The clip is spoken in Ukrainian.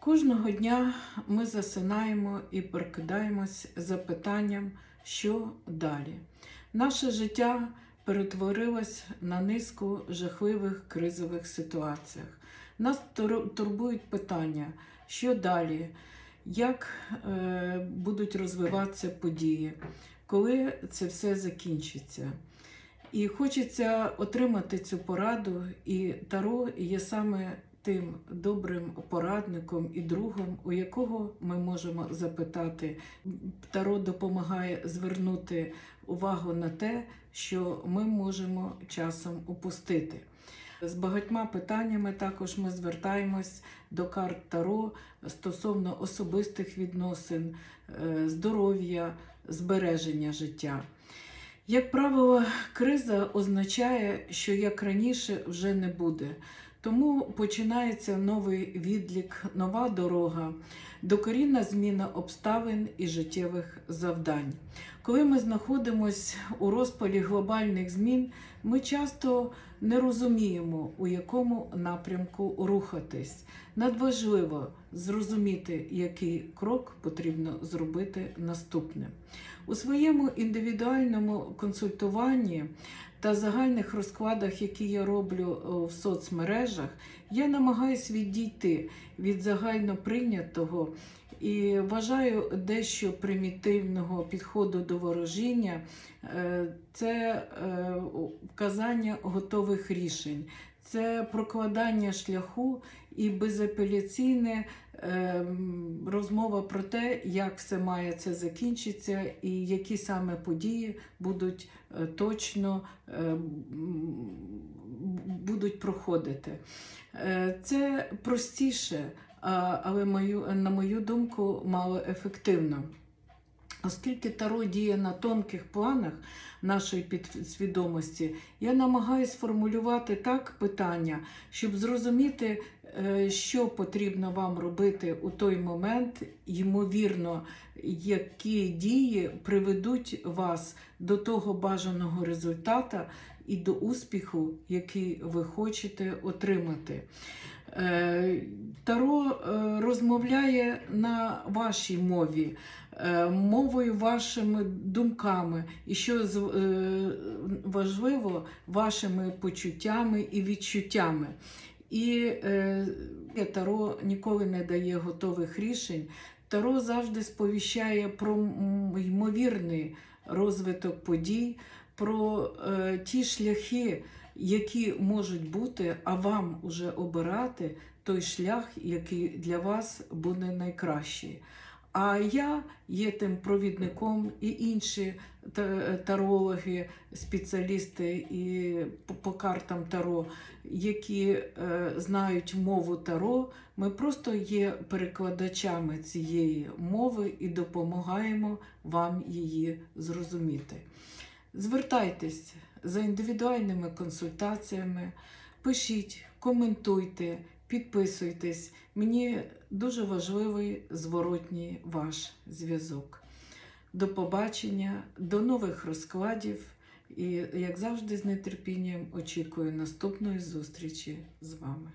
Кожного дня ми засинаємо і прокидаємось запитанням, що далі. Наше життя перетворилось на низку жахливих кризових ситуаціях. Нас турбують питання, що далі, як е, будуть розвиватися події, коли це все закінчиться. І хочеться отримати цю пораду, і Таро є саме тим добрим порадником і другом, у якого ми можемо запитати. Таро допомагає звернути увагу на те, що ми можемо часом упустити. З багатьма питаннями також ми звертаємось до карт Таро стосовно особистих відносин, е, здоров'я, збереження життя. Як правило, криза означає, що як раніше вже не буде. Тому починається новий відлік, нова дорога, докорінна зміна обставин і життєвих завдань. Коли ми знаходимося у розпалі глобальних змін, ми часто не розуміємо, у якому напрямку рухатись. Надважливо зрозуміти, який крок потрібно зробити наступним. У своєму індивідуальному консультуванні та загальних розкладах, які я роблю в соцмережах, я намагаюся відійти від загально прийнятого і вважаю дещо примітивного підходу до ворожіння. Е, Це е, вказання готових рішень, це прокладання шляху і безапеляційне е, розмова про те, як все має це закінчитися, і які саме події будуть е, точно е, будуть проходити. Е, Це простіше, а- але мою, на мою думку, мало ефективно. Оскільки Таро діє на тонких планах нашої підсвідомості, я намагаюся формулювати так питання, щоб зрозуміти, е, що потрібно вам робити у той момент, ймовірно, які дії приведуть вас до того бажаного результата і до успіху, який ви хочете отримати. Е, Таро е, розмовляє на вашій мові, е, мовою вашими думками, і що важливо, вашими почуттями і відчуттями. І Таро ніколи не дає готових рішень. Таро завжди сповіщає про ймовірний розвиток подій, про е, ті шляхи, які можуть бути, а вам уже обирати той шлях, який для вас буде найкращий. А я є тим провідником і інші тарологи, спеціалісти і по, картам Таро, які е, знають мову Таро. Ми просто є перекладачами цієї мови і допомагаємо вам її зрозуміти. Звертайтесь за індивідуальними консультаціями, пишіть, коментуйте, підписуйтесь. Мені дуже важливий зворотній ваш зв'язок. До побачення, до нових розкладів і, як завжди, з нетерпінням очікую наступної зустрічі з вами.